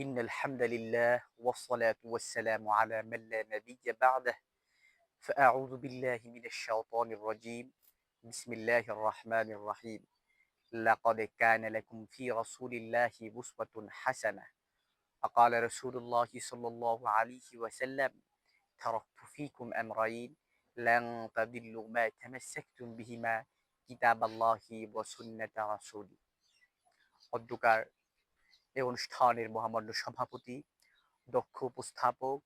إن الحمد لله والصلاة والسلام على من لا نبي بعده فأعوذ بالله من الشيطان الرجيم بسم الله الرحمن الرحيم لقد كان لكم في رسول الله أسوة حسنة فقال رسول الله صلى الله عليه وسلم تركت فيكم أمرين لن تضلوا ما تمسكتم بهما কিতাব আল্লাহি ওয়াসুন্নাতা রাসূলি অধ্যকার এই অনুষ্ঠানের মহামান্য সভাপতি, দক্ষ উপস্থাপক,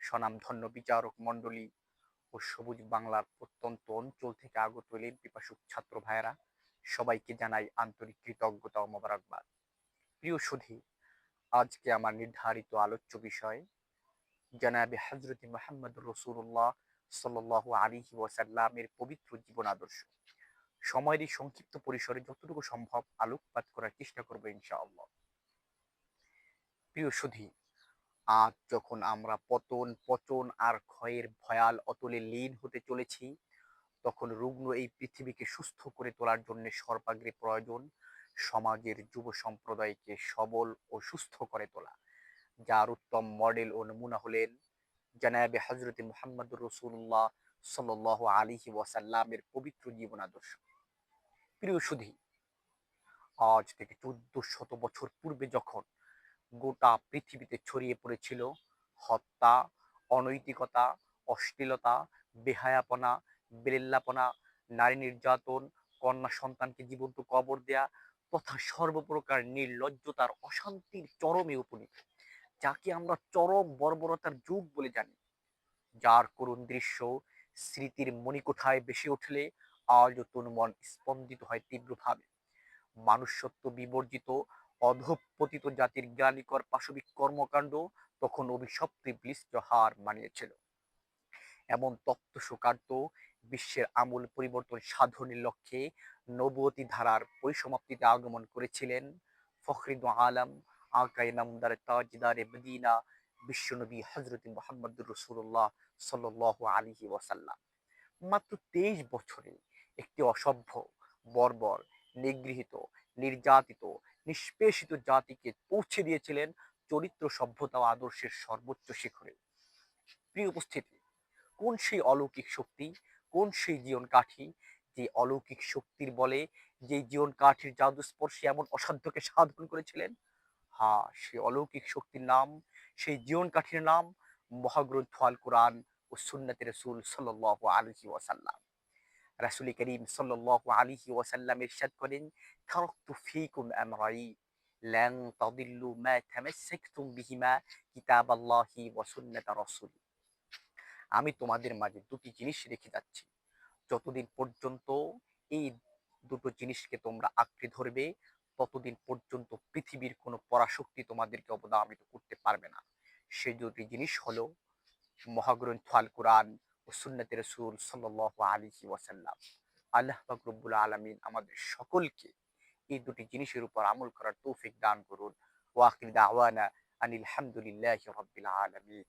স্বনামধন্য বিচারক মণ্ডলী ও সবুজ বাংলার প্রত্যন্ত অঞ্চল থেকে আগত এলেন পিপাসুক ছাত্র ভাইয়েরা। সবাইকে জানাই আন্তরিক কৃতজ্ঞতা ও মোবারকবাদ। প্রিয় সুধী, আজকে আমার নির্ধারিত আলোচ্য বিষয়, জানাবে হজরত মোহাম্মদ রসুল্লাহ সাল্লাহ আলিহি ওয়াসাল্লামের পবিত্র জীবন আদর্শ। সময়ের এই সংক্ষিপ্ত পরিসরে যতটুকু সম্ভব আলোকপাত করার চেষ্টা করব ইনশাআল্লাহ। প্রিয় সুধী, আজ যখন আমরা পতন, পচন আর ক্ষয়ের ভয়াল অতলে লীন হতে চলেছি, তখন রুগ্ন এই পৃথিবীকে সুস্থ করে তোলার জন্য সর্বাগ্রে প্রয়োজন সমাজের যুব সম্প্রদায়কে সবল ও সুস্থ করে তোলা। যার উত্তম মডেল ও নমুনা হলেন জানাবে হজরত মোহাম্মদ রসুল্লাহ সাল আলিহি ওয়াসাল্লামের পবিত্র জীবন আদর্শ। প্রিয় সুধী, আজ থেকে চোদ্দ শত বছর পূর্বে যখন গোটা পৃথিবীতে ছড়িয়ে পড়েছিল। হত্যা, অনৈতিকতা, অশ্লীলতা, বেহায়াপনা বেলেল্লাপনা নারী নির্যাতন, কন্যা সন্তানকে জীবন্ত কবর দেয়া তথা সর্বপ্রকার নির্লজ্জতার অশান্তির চরমে উপনীত, যাকে আমরা চরম বর্বরতার যুগ বলে জানি। যার করুণ দৃশ্য স্মৃতির মণিকোঠায় বেশি উঠলে আজ তন মন স্পন্দিত হয় তীব্রভাবে। মানুষত্ব বিবর্জিত অধপতিত জাতির জ্ঞানীকর পাশবিক কর্মকাণ্ড তখন অভিশপ্ত ইবলিস হার মানিয়েছিল। এমন তত্ত্ব সুকার্ত বিশ্বের আমূল পরিবর্তন সাধনের লক্ষ্যে নবতী ধারার পরিসমাপ্তিতে আগমন করেছিলেন ফখরিদ আলম, আকাই নামদার তাজদারে মদিনা, বিশ্বনবী হজরত মোহাম্মদ রসুল্লাহ সাল আলিহি ওয়াসাল্লাম। মাত্র তেইশ বছরে একটি অসভ্য, বর্বর, নিগৃহীত, নির্যাতিত নিষ্পেষিত জাতিকে পৌঁছে দিয়েছিলেন চরিত্র সভ্যতা আদর্শের সর্বোচ্চ শিখরে। প্রিয় উপস্থিতি, কোন সেই অলৌকিক শক্তি, কোন সেই জীবন কাঠি যে অলৌকিক শক্তির বলে যে জীবন কাঠির জাদু স্পর্শে এমন অসাধ্যকে সাধন করেছিলেন? হা, সে অলৌকিক শক্তির নাম, সেই জীবন কাঠির নাম মহাগ্রন্থ আল কোরআন ও সুন্নাত রসুল সাল্লাহ আলহি ওয়াসাল্লাম। রাসুল করিম সাল্লাহ আলহি ওয়াসাল্লাম ইরশাদ করেন, তারাকতু ফিকুম আমরাই, লান তাদিল্লু মা তামাসসাকতুম বিহিমা কিতাবাল্লাহি ওয়া সুন্নাত রাসূলি। আমি তোমাদের মাঝে দুটি জিনিস রেখে যাচ্ছি। যতদিন পর্যন্ত এই দুটো জিনিসকে তোমরা আঁকড়ে ধরবে, ততদিন পর্যন্ত পৃথিবীর কোনো পরাশক্তি তোমাদেরকে অবদামিত করতে পারবে না। সেই দুটি জিনিস হলো মহাগ্রন্থ আল কোরআন ও রসুল সাল্লাহ আলিহি ওয়াসাল্লাম। আল্লাহ রব্বুল আলমিন আমাদের সকলকে এই দুটি জিনিসের উপর আমল করার তৌফিক দান করুন। ওয়াকিল দাওয়ানা আনিল রব্বিল আলমিন।